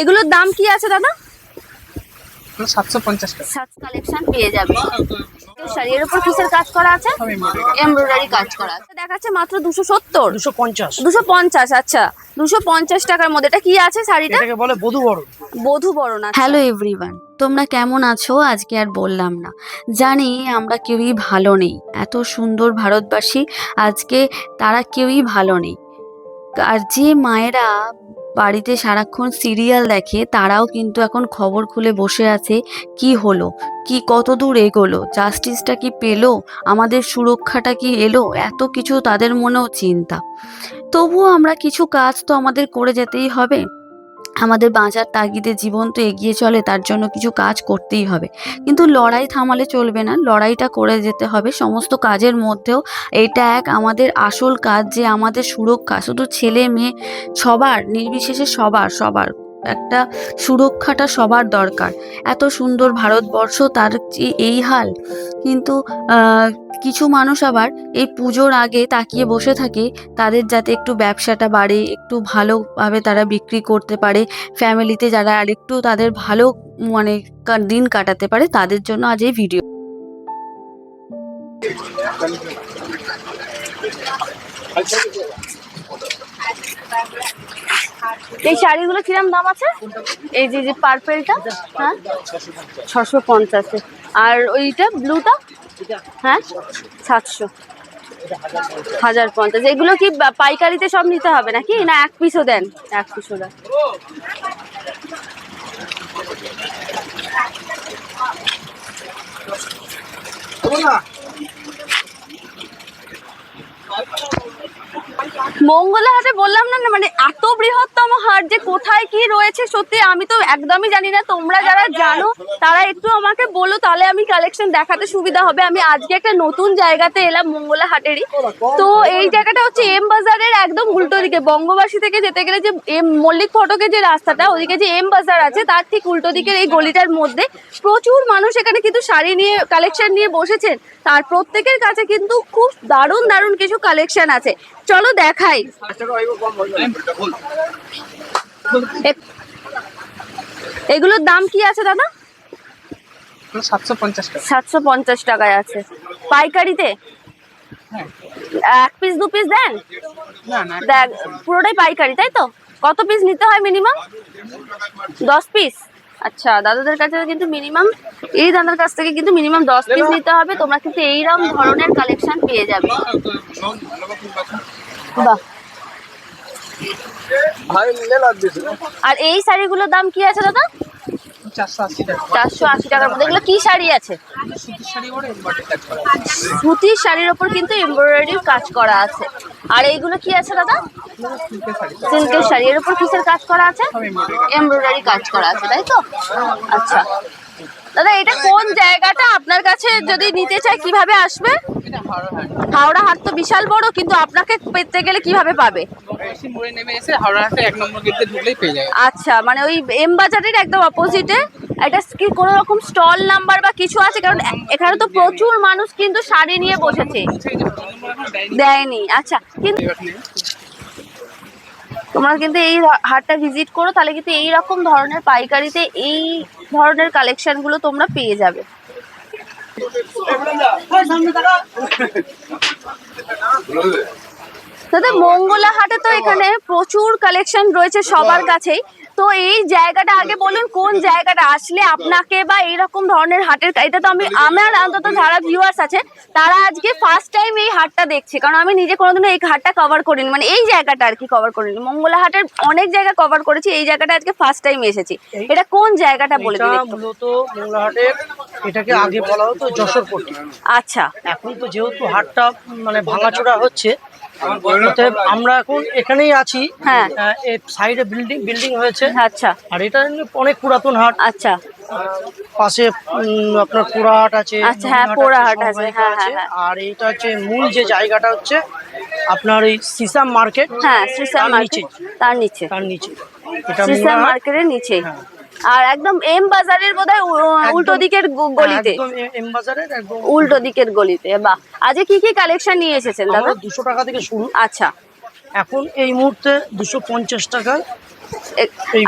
এগুলোর দাম কি আছে দাদা? সাতশো পঞ্চাশ কালেকশন পেয়ে যাবে। শাড়ির উপর কিসের কাজ করা আছে? এমব্রয়ডারি কাজ। করা আছে। দেখাচ্ছে মাত্র দুশো সত্তর। দুশো পঞ্চাশ। দুশো পঞ্চাশ আচ্ছা। দুশো পঞ্চাশ টাকার মধ্যে। এটা কি আছে শাড়িটা? এটাকে বলে বধু বড় বধু বরণ হ্যালো এভরিওয়ান তোমরা কেমন আছো? আজকে আর বললাম না। জানি আমরা কেউই ভালো নেই। এত সুন্দর ভারতবাসী আজকে তারা কেউই ভালো নেই। আর যে মায়েরা বাড়িতে সারাক্ষণ সিরিয়াল দেখে, তারাও কিন্তু এখন খবর খুলে বসে আছে, কি হলো? কি কত দূর এগোলো? জাস্টিসটা কি পেল? আমাদের সুরক্ষাটা কি এলো? এত কিছু তাদের মনেও চিন্তা। তবুও আমরা কিছু কাজ তো আমাদের করে যেতেই হবে। আমাদের বাঁচার তাগিদে জীবন তো এগিয়ে চলে, তার জন্য কিছু কাজ করতেই হবে। কিন্তু লড়াই থামালে চলবে না, লড়াইটা করে যেতে হবে। সমস্ত কাজের মধ্যেও এটা এক আমাদের আসল কাজ যে আমাদের সুরক্ষা, শুধু ছেলে মেয়ে সবার, নির্বিশেষে সবার সবার। একটা সুরক্ষাটা সবার দরকার। এত সুন্দর ভারতবর্ষ, তার এই হাল? কিন্তু কিছু মানুষ আবার এই পুজোর আগে তাকিয়ে বসে থাকে, তাদের যাতে একটু ব্যবসাটা বাড়ে, একটু ভালোভাবে তারা বিক্রি করতে পারে, ফ্যামিলিতে যারা আরেকটু তাদের ভালো মানে দিন কাটাতে পারে, তাদের জন্য আজ এই ভিডিও। এই শাড়িগুলো কিরম দাম আছে? এই যে যে পার্পেলটা হ্যাঁ? ছশো পঞ্চাশে। আর ওইটা ব্লুটা হ্যাঁ? সাতশো। হাজার পঞ্চাশ। এগুলো কি পাইকারিতে সব নিতে হবে নাকি? না এক পিসও দেন? এক পিসও দেন। মঙ্গলা হাটে বললাম না না, মানে এত বৃহত্তম হাট যে কোথায় কি রয়েছে সত্যি আমি তো একদমই জানি না তোমরা যারা জানো তারা একটু আমাকে বলো তাহলে আমি কালেকশন দেখাতে সুবিধা হবে আমি আজকে একটা নতুন জায়গাতে এলাম মঙ্গলা হাটেরই তো এই জায়গাটা হচ্ছে এম বাজারের একদম উল্টো দিকে বঙ্গবাসী থেকে যেতে গেলে যে এম মল্লিক ফটকের যে রাস্তাটা ওদিকে যে এম বাজার আছে তার ঠিক উল্টো দিকের এই গলিটার মধ্যে প্রচুর মানুষ এখানে কিন্তু শাড়ি নিয়ে কালেকশন নিয়ে বসেছেন তার প্রত্যেকের কাছে কিন্তু খুব দারুণ দারুণ কিছু কালেকশন আছে চলো দেখাই এগুলোর দাম কি আছে দাদা? সাতশো পঞ্চাশ টাকায় আছে। পাইকারিতে? এক পিস দু পিস দেন? না না দেখ পুরোটাই পাইকারি তাই তো? কত পিস নিতে হয় মিনিমাম দশ পিস আচ্ছা দাদাদের কাছে কিন্তু মিনিমাম এই দাদার কাছ থেকে কিন্তু মিনিমাম দশ পিস নিতে হবে। তোমরা কিন্তু এইরকম ধরনের কালেকশন পেয়ে যাবে। বাহ। আর এই শাড়িগুলোর দাম কি আছে দাদা? চারশো আশি টাকার মধ্যে। এগুলো কি শাড়ি আছে? সুতির শাড়ির ওপর কিন্তু এমব্রয়ডারির কাজ করা আছে। আর এইগুলো কি আছে দাদা? সিল্কের শাড়ি। এর উপর কিসের কাজ করা আছে? এমব্রয়ডারি কাজ করা আছে তাই তো? আচ্ছা। দাদা এটা কোন জায়গাটা? আপনার কাছে যদি নিতে চায় কীভাবে আসবে? হাওড়া হাট তো বিশাল বড় কিন্তু আপনাকে পেতে গেলে কীভাবে পাবে? এসে মোড়ে নেমে এসে হাওড়া হাটে এক নম্বর গেটে ঢুকলেই পেয়ে যাবে। আচ্ছা মানে ওই এম বাজারের একদম অপোজিটে এটা কি কোনো রকম স্টল নাম্বার বা কিছু আছে? কারণ এখানে তো প্রচুর মানুষ কিন্তু শাড়ি নিয়ে বসেছে। দেয়নি। আচ্ছা কিন্তু তোমরা কিন্তু এই হাটটা ভিজিট করো তাহলে কিন্তু এই রকম ধরনের পাইকারিতে এই ধরনের কালেকশনগুলো তোমরা পেয়ে যাবে। দাদা মঙ্গলা হাটে তো এখানে প্রচুর কালেকশন রয়েছে সবার কাছেই। তো এই জায়গাটা আগে বলুন কোন জায়গাটা? আসলে আপনাকে বা এইরকম ধরনের হাটের এটা তো আমি আমার অন্তত যারা ভিউয়ার্স আছে তারা আজকে ফার্স্ট টাইম এই হাটটা দেখছে। কারণ আমি নিজে কোনোদিনও এই হাটটা কভার করিনি। মানে এই জায়গাটা আর কি কভার করিনি। মঙ্গলা হাটের অনেক জায়গা কভার করেছি এই জায়গাটা আজকে ফার্স্ট টাইম এসেছি। এটা কোন জায়গাটা বলে দিন। মূলত এটাকে আগে বলা হতো যশোরপট্টি আচ্ছা। এখন তো যেহেতু হাটটা মানে ভাঙাচোরা হচ্ছে অতএব আমরা এখন এখানেই আছি। হ্যাঁ। সাইডে বিল্ডিং বিল্ডিং হয়েছে। আচ্ছা। আর এটা অনেক পুরাতন হাট। আচ্ছা। পাশে উম, আপনার পোড়াহাট আছে আচ্ছা, হ্যাঁ, পোড়াহাট আছে, সমাহিকা হ্যাঁ, আছে। হ্যাঁ, আর এটা হচ্ছে মূল যে জায়গাটা হচ্ছে আপনার এই সিসাম মার্কেট। হ্যাঁ সিসাম তার মার্কেট নিচে। তার নিচে। তার নিচে। এটা মোংলাহাট। মার্কেটের নিচে হ্যাঁ। আর একদম এম বাজারের বোধহয় উল্টো দিকের গলিতে। এম বাজারের উল্টো দিকের গলিতে বাহ। আজকে কি কি কালেকশন নিয়ে এসেছেন দাদা? আমরা দুশো টাকা থেকে শুরু। আচ্ছা। এখন এই মুহূর্তে দুশো পঞ্চাশ টাকা।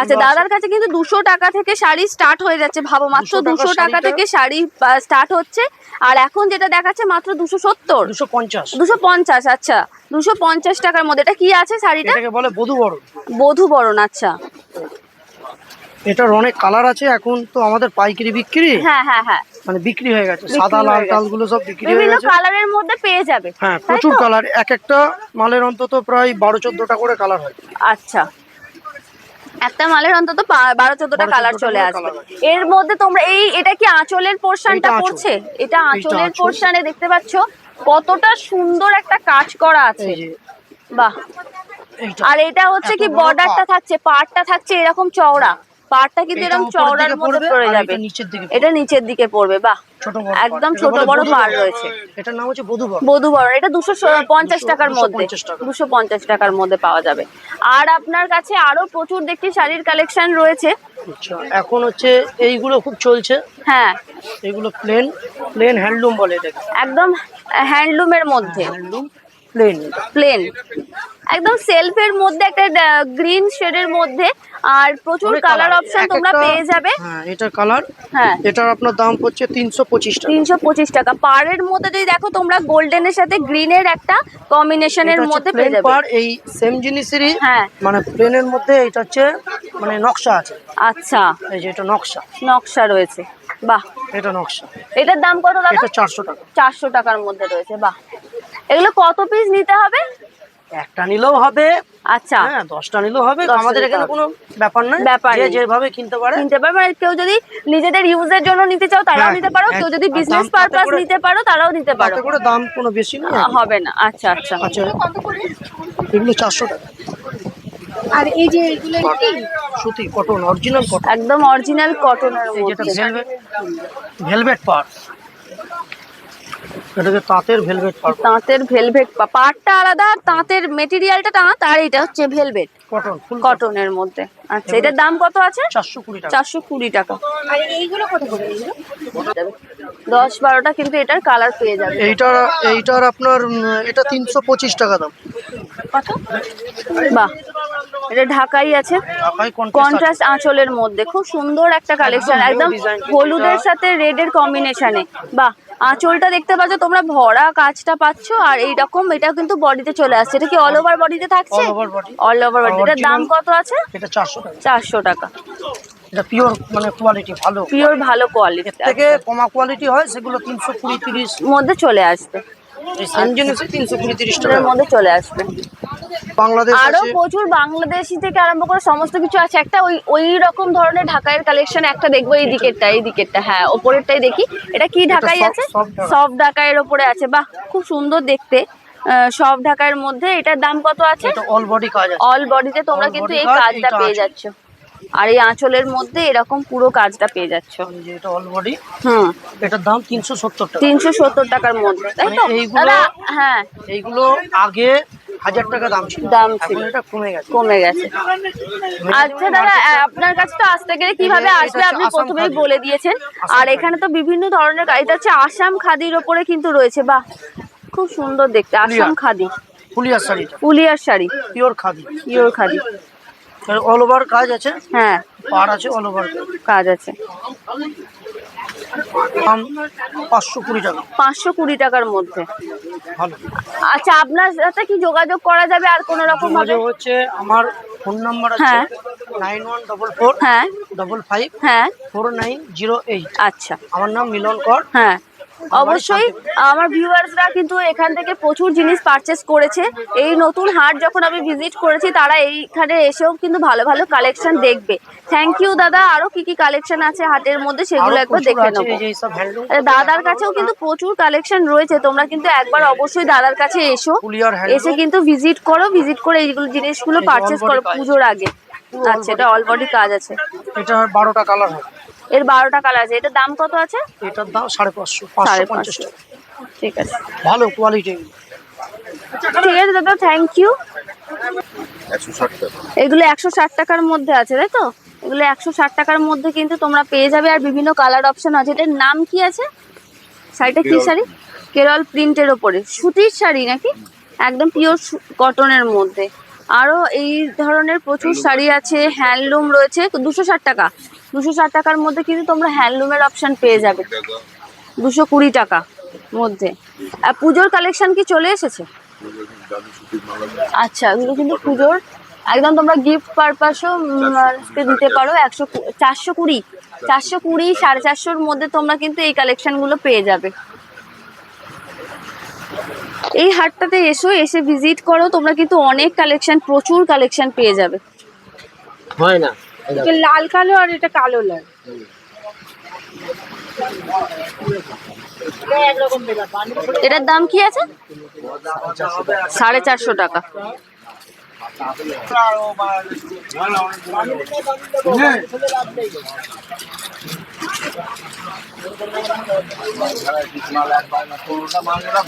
আচ্ছা দাদার কাছে কিন্তু দুশো টাকা থেকে শাড়ি স্টার্ট হয়ে যাচ্ছে ভাবো মাত্র 200 দুশো টাকা থেকে শাড়ি স্টার্ট হচ্ছে। আর এখন যেটা দেখাচ্ছে মাত্র দুশো সত্তর। দুশো পঞ্চাশ। দুশো পঞ্চাশ আচ্ছা। দুশো পঞ্চাশ টাকার মধ্যে। এটা কি আছে শাড়িটা? এটাকে বলে বধু বড় বধু বরণ আচ্ছা। এটার অনেক কালার আছে এখন তো আমাদের পাইকারি বিক্রি। হ্যাঁ হ্যাঁ হ্যাঁ। মানে বিক্রি হয়ে গেছে। সাদা লাল টালগুলো সব বিক্রি হয়ে বিভিন্ন গেছে। কালারের মধ্যে পেয়ে যাবে। হ্যাঁ প্রচুর কালার। এক একটা মালের অন্তত প্রায় বারো চোদ্দটা করে কালার হয়। আচ্ছা। একটা মালের অন্তত বারো চোদ্দটা কালার চলে আসবে। এর মধ্যে তোমরা এই এটা কি আঁচলের পোর্শনটা পড়ছে? এটা আঁচলের আঁচল। পোর্শনে দেখতে পাচ্ছ কতটা সুন্দর একটা কাজ করা আছে। বাহ। আর এটা হচ্ছে কি বর্ডারটা থাকছে পাড়টা থাকছে এরকম চওড়া। পাড়টা কিন্তু এরকম চওড়ার মধ্যে পড়ে যাবে। এটা নিচের দিকে পড়বে। বাহ। একদম ছোট বড় পাড় রয়েছে। এটার নাম হচ্ছে বধু বড় এটা দুশো পঞ্চাশ টাকার মধ্যে। দুশো পঞ্চাশ টাকার মধ্যে পাওয়া যাবে। আর আপনার কাছে আরও প্রচুর দেখছি শাড়ির কালেকশন রয়েছে। আচ্ছা এখন হচ্ছে এইগুলো খুব চলছে। হ্যাঁ। এইগুলো প্লেন প্লেন হ্যান্ডলুম বলে এটাকে। একদম হ্যান্ডলুমের মধ্যে। হ্যান্ডলুম প্লেন প্লেন একদম সেলফের মধ্যে একটা গ্রিন শেডের মধ্যে। আর প্রচুর কালার অপশন তোমরা পেয়ে যাবে। হ্যাঁ এটা কালার হ্যাঁ। এটার আপনার দাম পড়ছে তিনশো পঁচিশ টাকা। তিনশো পঁচিশ টাকা। পাড়ের মধ্যে যদি দেখো তোমরা গোল্ডেনের সাথে গ্রিনের একটা কম্বিনেশনের মধ্যে পেয়ে যাবে। পার এই সেম জিনিসেরই হ্যাঁ। মানে প্লেনের মধ্যে এটা হচ্ছে মানে নকশা আছে। আচ্ছা। এই যে এটা নকশা। নকশা রয়েছে। বাহ। এটা নকশা। এটার দাম কত দাদা? এটা চারশো টাকা। চারশো টাকার মধ্যে রয়েছে। বাহ। এগুলো কত পিস নিতে হবে? একটা নিলেও হবে। আচ্ছা। হ্যাঁ দশটা নিলেও হবে। আমাদের এখানে কোনো ব্যাপার নয়। ব্যাপার যে যেভাবে কিনতে পারে। কিনতে পারবে। মানে কেউ যদি নিজেদের ইউজের জন্য নিতে চাও তারাও হ্যাঁ, নিতে পারো। কেউ যদি বিজনেস পারপাস নিতে পারো তারাও নিতে পারো। তাতে করে দাম কোনো বেশি আহ, হবে না। আচ্ছা আচ্ছা। আচ্ছা এগুলো চারশো টাকা। আর এই যে এগুলো কি? সুতি কটন অরিজিনাল কটন। একদম অরিজিনাল কটনের এই যেটা ভেলভেট ভেলভেট পার এটাকে তাঁতের ভেলভেট তাঁতের ভেলভেট পাটটা আলাদা তাঁতের মেটেরিয়ালটা তাঁত আর এটা হচ্ছে ভেলভেট কটন কটনের মধ্যে। আচ্ছা এটার দাম কত আছে? চারশো কুড়ি টাকা। চারশো কুড়ি টাকা। আর এইগুলো কত করে দশ বারোটা কিন্তু এটার কালার পেয়ে যাবে। এইটার এইটার আপনার এটা তিনশো পঁচিশ টাকা দাম। কত? বাহ। এটা ঢাকাই আছে। কন্ট্রাস্ট আঁচলের মধ্যে। খুব সুন্দর একটা কালেকশন একদম হলুদের সাথে রেডের কম্বিনেশনে বাহ আঁচলটা দেখতে পাচ্ছ তোমরা ভরা কাজটা পাচ্ছ আর এইরকম এটা কিন্তু বডিতে চলে আসছে। এটা কি অল ওভার বডিতে থাকছে। অল ওভার বডি এটার দাম কত আছে? এটা চারশো টাকা। চারশো টাকা। এটা পিওর মানে কোয়ালিটি ভালো। পিওর ভালো কোয়ালিটি থেকে কমা কোয়ালিটি হয় সেগুলো তিনশো কুড়ি তিরিশ। মধ্যে চলে আসবে। এই সেম তিনশো কুড়ি তিরিশ টাকা। মধ্যে চলে আসবে। বাংলাদেশ আরও প্রচুর বাংলাদেশি থেকে আরম্ভ করে সমস্ত কিছু আছে। একটা ওই ওই রকম ধরনের ঢাকাইয়ের কালেকশন একটা দেখব এই দিকেরটা এই দিকেরটা হ্যাঁ ওপরেরটাই দেখি। এটা কি ঢাকাই আছে। ঢাকাইয়ের ওপরে আছে। বাহ খুব সুন্দর দেখতে। সব ঢাকাইয়ের মধ্যে। এটার দাম কত আছে? অল বডি কাজ অল বডিতে তোমরা কিন্তু এই কাজটা পেয়ে। যাচ্ছ। আর এই আঁচলের মধ্যে এরকম পুরো কাজটা পেয়ে যাচ্ছ। এই যে এটা অল বডি হুম। এটার দাম তিনশো সত্তর টাকা। টাকার মধ্যে তাই তো? মানে দাদা হ্যাঁ। এইগুলো আগে হাজার টাকা দাম ছিল। দাম ছিল। এটা কমে গেছে। কমে গেছে। আচ্ছা দাদা আপনার কাছে তো আসতে গেলে কীভাবে আসবে? আপনি প্রথমেই বলে দিয়েছেন। আর এখানে তো বিভিন্ন ধরনের এটা হচ্ছে আসাম খাদির ওপরে কিন্তু রয়েছে। বাহ! খুব সুন্দর দেখতে। আসাম খাদি। ফুলিয়ার শাড়িটা। পুলিয়ার sari. Pure khadi. Pure khadi. All over কাজ আছে? হ্যাঁ। পার আছে অল ওভার কাজ? আছে। দাম পাঁচশো কুড়ি টাকা। পাঁচশো কুড়ি টাকার মধ্যে। আচ্ছা আপনার সাথে কি যোগাযোগ করা যাবে আর কোনো রকম যোগাযোগ হচ্ছে আমার ফোন নাম্বার আছে। নাইন ওয়ান ডবল ফোর হ্যাঁ। ডবল ফাইভ হ্যাঁ। ফোর নাইন জিরো এইট আচ্ছা। আমার নাম মিলন কর। হ্যাঁ। অবশ্যই আমার ভিউয়ার্সরা কিন্তু এখান থেকে প্রচুর জিনিস পারচেস করেছে। এই নতুন হাট যখন আমি ভিজিট করেছি তারা এইখানে এসেও কিন্তু ভালো ভালো কালেকশন দেখবে। থ্যাংক ইউ দাদা। আরও কি কি কালেকশন আছে হাটের মধ্যে সেগুলো একবার দেখে নেব। দাদার কাছেও কিন্তু প্রচুর কালেকশন রয়েছে। তোমরা কিন্তু একবার অবশ্যই দাদার কাছে এসো। এসে কিন্তু ভিজিট করো ভিজিট করে এইগুলো জিনিসগুলো পারচেস করো পুজোর আগে। আচ্ছা এটা অলরেডি কাজ। আছে। এটা বারোটা কালার হবে এর বারোটা কালার আছে। এটার দাম কত আছে? এটার দাম সাড়ে পাঁচশো সাড়ে পাঁচশো। ঠিক আছে। ভালো কোয়ালিটি ঠিক আছে দাদা থ্যাংক ইউ এগুলো একশো ষাট টাকার মধ্যে আছে তাই তো? এগুলো একশো ষাট টাকার মধ্যে কিন্তু তোমরা পেয়ে যাবে। আর বিভিন্ন কালার অপশন আছে। এটার নাম কি আছে? শাড়িটা কি শাড়ি? কেরল প্রিন্টের ওপরে। সুতির শাড়ি নাকি? একদম পিওর কটনের মধ্যে। আরও এই ধরনের প্রচুর শাড়ি আছে। হ্যান্ডলুম রয়েছে। দুশো ষাট টাকা। দুশো ষাট টাকার মধ্যে কিন্তু তোমরা হ্যান্ডলুমের অপশন পেয়ে যাবে। দুশো কুড়ি টাকা মধ্যে। আর পুজোর কালেকশন কি চলে এসেছে? আচ্ছা এগুলো কিন্তু পুজোর। একদম তোমরা গিফট পারপাসও দিতে পারো একশো চারশো কুড়ি। চারশো কুড়ি, সাড়ে চারশোর মধ্যে তোমরা কিন্তু এই কালেকশনগুলো পেয়ে যাবে। এই হাটটাতে এসো, এসে ভিজিট করো, তোমরা কিন্তু অনেক কালেকশন প্রচুর কালেকশন পেয়ে যাবে। হয় না। এটা লাল কালো আর এটা কালো লাল এটার দাম কি আছে? সাড়ে চারশো টাকা।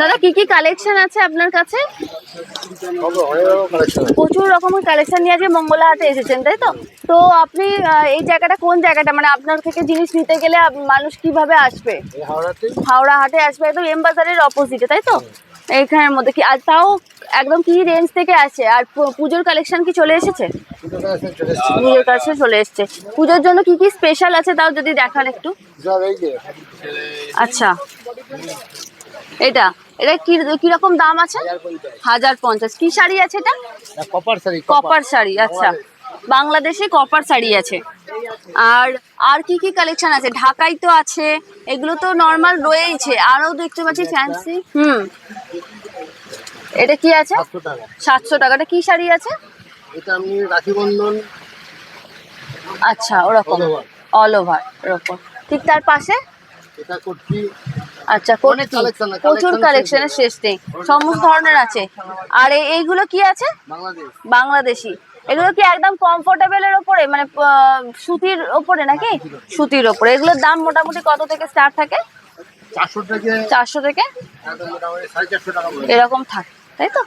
দাদা, কি কি কালেকশন আছে আপনার কাছে? প্রচুর রকমের কালেকশন নিয়ে আজকে মঙ্গলা হাটে এসেছেন, তাই তো? তো আপনি এই জায়গাটা কোন জায়গাটা? মানে আপনার থেকে জিনিস নিতে গেলে মানুষ কীভাবে আসবে? হাওড়া হাটে আসবে, একদম এম বাজারের অপোজিটে তাই তো? এইখানের মধ্যে কি, আর তাও একদম কি রেঞ্জ থেকে আসে? আর পুজোর কালেকশন কি চলে এসেছে? পুজোর কাছে চলে এসেছে। পুজোর জন্য কি কি স্পেশাল আছে, তাও যদি দেখান একটু। আচ্ছা। এটা এটা কি কীরকম দাম আছে? হাজার পঞ্চাশ। কি শাড়ি আছে এটা? Copper sari copper. শাড়ি আচ্ছা। বাংলাদেশে কপার শাড়ি আছে। আর আর কি কি কালেকশন আছে? ঢাকাই তো আছে। এগুলো তো নর্মাল রয়েইছে। আরও দেখতে পাচ্ছি ফ্যান্সি হুম। এটা কি আছে? টাকা। সাতশো টাকাটা কি শাড়ি আছে? এটা আপনি রাখি বন্ধন। আচ্ছা ওরকম। অল ওভার ওরকম। ঠিক তার পাশে এটা করছি। আচ্ছা প্রচুর কালেকশনের শেষ নেই। সমস্ত ধরনের আছে। আর এই- এইগুলো কি আছে? বাংলাদেশি। এগুলো কি একদম কমফোর্টেবলের ওপরে? মানে সুতির ওপরে নাকি? সুতির ওপরে। এগুলোর দাম মোটামুটি কত থেকে স্টার্ট থাকে? চারশো থেকে চারশো থেকে। এরকম থাকে তাই তো?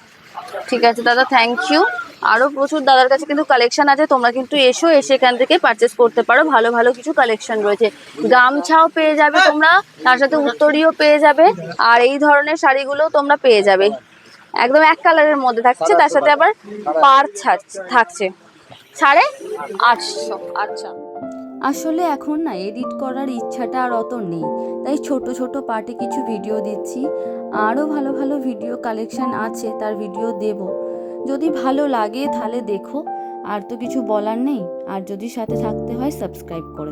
ঠিক আছে, দাদা থ্যাংক ইউ আরও প্রচুর দাদার কাছে কিন্তু কালেকশন আছে, তোমরা কিন্তু এসো, এসে এখান থেকে পারচেস করতে পারো। ভালো ভালো কিছু কালেকশন রয়েছে। গামছাও পেয়ে যাবে তোমরা, তার সাথে উত্তরীয় পেয়ে যাবে, আর এই ধরনের শাড়িগুলো তোমরা পেয়ে যাবে। একদম এক কালারের মধ্যে থাকছে, তার সাথে আবার পার থাকছে। সাড়ে আটশো আচ্ছা। আসলে এখন না এডিট করার ইচ্ছাটা আর অত নেই। তাই ছোট ছোট পার্টে কিছু ভিডিও দিচ্ছি। আরও ভালো ভালো ভিডিও কালেকশান আছে, তার ভিডিও দেব। যদি ভালো লাগে তাহলে দেখো, আর তো কিছু বলার নেই। আর যদি সাথে থাকতে হয় সাবস্ক্রাইব করে